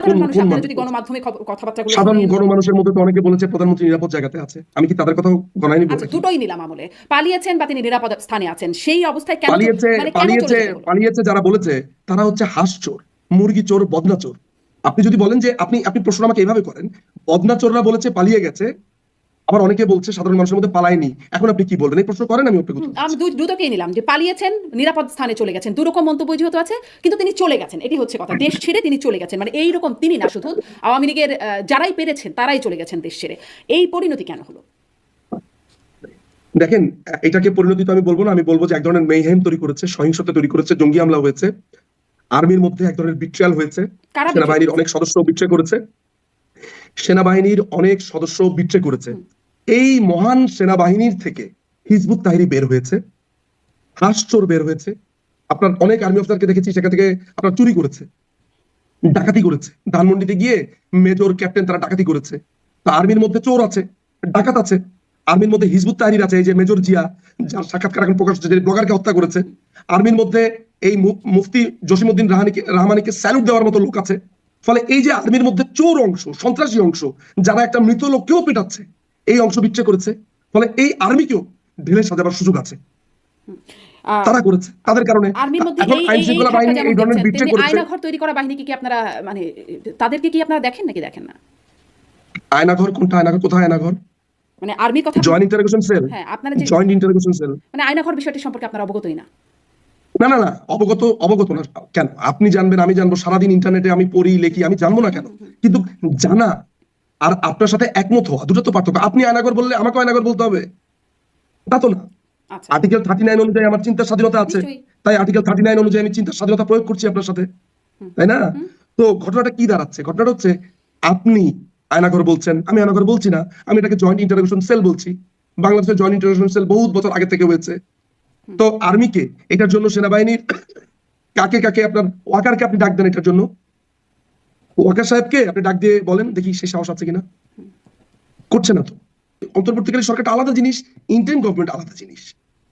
সাধারণ মানুষ কোন আপনারা মানুষ? যদি গণমাধ্যমে খবর- কথাবার্তাগুলো সাধারণ শুনেন- গণমানুষের মধ্যে তো অনেকে বলেছে প্রধানমন্ত্রী নিরাপদ জায়গাতে আছে। আমি কি তাদের কথাও গণায়নি আচ্ছা দুটোই নিলাম আমলে। পালিয়েছেন বা তিনি নিরাপদ স্থানে আছেন সেই অবস্থায় কেন পালিয়েছে মানে পালিয়েছে? পালিয়েছে যারা বলেছে তারা হচ্ছে হাঁস চোর মুরগি চোর বদনা চোর। আপনি যদি বলেন যে আপনি আপনি প্রশ্ন আমাকে এভাবে করেন বদনা চোররা বলেছে পালিয়ে গেছে আবার অনেকে বলছে সাধারণ মানুষের মধ্যে পালায়নি। এখন আপনি কি বলবেন? এই প্রশ্ন করেন আমি আপনাকে আমি দুটোকেই নিলাম যে পালিয়েছেন নিরাপদ স্থানে চলে গেছেন। দুরকম মন্তব্য যেহেতু আছে কিন্তু তিনি চলে গেছেন এটি হচ্ছে কথা। দেশ ছেড়ে তিনি চলে গেছেন মানে এই রকম তিনি না শুধু আওয়ামী লীগের যারাই পেরেছেন তারাই চলে গেছেন দেশ ছেড়ে। এই পরিণতি কেন হলো? দেখেন এটাকে পরিণতি তো আমি বলব না আমি বলব যে এক ধরনের মেহেম তৈরি করেছে সহিংসতা তৈরি করেছে জঙ্গি হামলা হয়েছে আর্মির মধ্যে এক ধরনের বিট্রিয়াল হয়েছে সেনাবাহিনীর অনেক সদস্য বিট্রে করেছে সেনাবাহিনীর অনেক সদস্য বিট্রে করেছে। এই মহান সেনাবাহিনীর থেকে হিজবুত তাহিরি বের হয়েছে, হাঁসচোর বের হয়েছে। আপনার অনেক আর্মি অফিসারকে দেখেছি, সেখান থেকে আপনার চুরি করেছে, ডাকাতি করেছে। ধানমন্ডিতে গিয়ে মেজর ক্যাপ্টেন তারা ডাকাতি করেছে। তা আর্মির মধ্যে চোর আছে, ডাকাত আছে। আর্মির মধ্যে হিজবুত তাহির আছে, এই যে মেজর জিয়া, যার সাক্ষাৎকার এখন প্রকাশ হচ্ছে যে ব্লগারকে হত্যা করেছে। আর্মির মধ্যে এই মুফতি জসিমউদ্দিন রাহানিকে রহমানিকে স্যালুট দেওয়ার মতো লোক আছে। ফলে এই যে আর্মির মধ্যে চোর অংশ, সন্ত্রাসী অংশ, যারা একটা মৃত লোককেও পেটাচ্ছে এই অংশ বিচ্ছে করেছে। ফলে এই আর্মিকেও ঢেলে সাজাবার সুযোগ আছে। তারা করেছে। তাদের কারণে আর্মির মধ্যে এই- আইন এই- এই শৃঙ্খলা বাহিনী এই ধরনের দেখছেন, করেছে। আয়নাঘর তৈরি করা বাহিনীকে কি আপনারা মানে তাদেরকে কি আপনারা দেখেন নাকি দেখেন না? আয়নাঘর কোনটা আয়নাঘর কোথায় আয়নাঘর মানে আর্মির কথা জয়েন্ট ইন্টারোগেশন সেল হ্যাঁ আপনারা যে জয়েন্ট ইন্টারোগেশন সেল মানে আয়নাঘর বিষয়টি সম্পর্কে আপনারা অবগতই না। না না না অবগত অবগত না। কেন? আপনি জানবেন আমি জানব সারাদিন ইন্টারনেটে আমি পড়ি লেখি আমি জানব না কেন? কিন্তু জানা আর আপনার সাথে একমত হওয়া দুটো তো পার্থক্য। আপনি আয়নাগর বললে আমাকে আয়নাগর বলতে হবে। তা তো না। আর্টিকেল থার্টি নাইন অনুযায়ী আমার চিন্তার স্বাধীনতা আছে। তাই আর্টিকেল থার্টি নাইন অনুযায়ী আমি চিন্তার স্বাধীনতা প্রয়োগ করছি আপনার সাথে। তাই না? তো ঘটনাটা কি দাঁড়াচ্ছে? ঘটনাটা হচ্ছে আপনি আয়নাঘর বলছেন। আমি আয়নাঘর বলছি না। আমি এটাকে জয়েন্ট ইন্টারভিউশন সেল বলছি। বাংলাদেশের জয়েন্ট ইন্টারভিউশন সেল বহুত বছর আগে থেকে হয়েছে। তো আর্মিকে এটার জন্য সেনাবাহিনীর কাকে কাকে আপনার ওয়াকারকে আপনি ডাক দেন এটার জন্য? ওয়াকার সাহেবকে আপনি ডাক দিয়ে বলেন দেখি সে সাহস আছে কিনা। করছে না তো। অন্তর্বর্তীকালীন সরকারটা আলাদা জিনিস ইন্ডিয়ান গভর্নমেন্ট আলাদা জিনিস।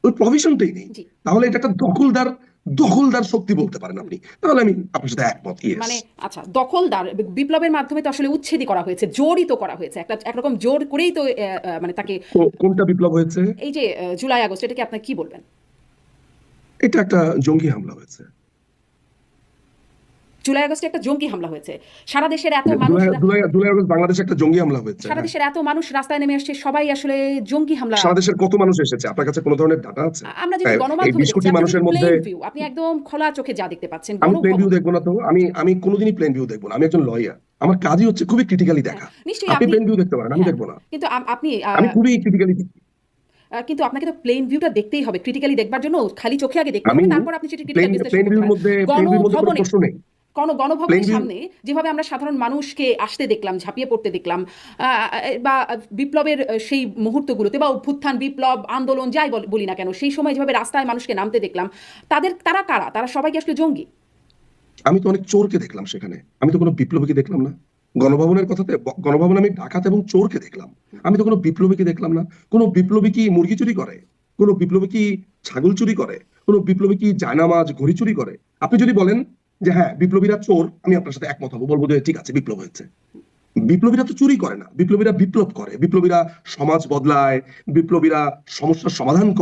ওই প্রভিশনটাই নেই। তাহলে এটা একটা দখলদার দখলদার শক্তি বলতে পারেন আপনি। তাহলে আমি আপনার সাথে একমত মানে আচ্ছা দখলদার বিপ্লবের মাধ্যমে তো আসলে উচ্ছেদই করা হয়েছে জোরই তো করা হয়েছে। একটা একরকম জোর করেই তো মানে তাকে কোনটা বিপ্লব হয়েছে? এই যে জুলাই আগস্ট এটাকে আপনার কি বলবেন? এটা একটা জঙ্গি হামলা হয়েছে। জুলাই আগস্টে একটা জঙ্গি হামলা হয়েছে। সারা দেশের এত মানুষ জুলাই জুলাই আগস্ট বাংলাদেশে একটা জঙ্গি হামলা হয়েছে সারা দেশের এত মানুষ রাস্তায় নেমে আসছে সবাই আসলে জঙ্গি হামলা সারা দেশের কত মানুষ এসেছে? আপনার কাছে কোনো ধরনের ডাটা আছে? আমরা যদি হ্যাঁ, গণমাধ্যমে কোটি মানুষের মধ্যে আপনি একদম খোলা চোখে যা দেখতে পাচ্ছেন আমি প্লেন ভিউ দেখব না তো। আমি আমি কোনোদিনই প্লেন ভিউ দেখব না। আমি একজন লয়ার আমার কাজই হচ্ছে খুবই ক্রিটিক্যালি দেখা। নিশ্চয়ই আপনি প্লেন ভিউ দেখতে পারেন আমি হ্যাঁ, দেখব না। কিন্তু আপ- আপনি আমি খুবই ক্রিটিক্যালি কিন্তু আপনাকে তো প্লেন ভিউটা দেখতেই হবে। ক্রিটিক্যালি দেখবার জন্য খালি চোখে আগে দেখতে হবে তারপর আপনি সেটা ক্রিটিক্যাল প্লেন ভিউর মধ্যে প্লেন ভিউর মধ্যে কোনো প্রশ্ন নেই। কোন গণভবনের সামনে যেভাবে আমরা সাধারণ মানুষকে আসতে দেখলাম ঝাঁপিয়ে পড়তে দেখলাম বা বিপ্লবের সেই মুহূর্তগুলোতে বা অভ্যুত্থান বিপ্লব আন্দোলন যাই বলি না কেন সেই সময় যেভাবে রাস্তায় মানুষকে নামতে দেখলাম তাদের তারা কারা? তারা সবাই আসলে জঙ্গি? আমি তো অনেক চোরকে দেখলাম সেখানে। আমি তো কোনো বিপ্লবীকে দেখলাম না। গণভবনের কথাতে গণভবনে আমি ডাকাত এবং চোরকে দেখলাম। আমি তো কোনো বিপ্লবীকে দেখলাম না। কোনো বিপ্লবী কি মুরগি চুরি করে? কোনো বিপ্লবী কি ছাগল চুরি করে? কোনো বিপ্লবী কি জায়নামাজ ঘড়ি চুরি করে? আপনি যদি বলেন যে হ্যাঁ বিপ্লবীরা চোর, আমি আপনার সাথে একমত হব, বলব যে ঠিক আছে, বিপ্লব হয়েছে। বিপ্লবীরা তো চুরি করে না, বিপ্লবীরা বিপ্লব করে, বিপ্লবীরা সমাজ বদলায়, বিপ্লবীরা সমস্যার সমাধান করে।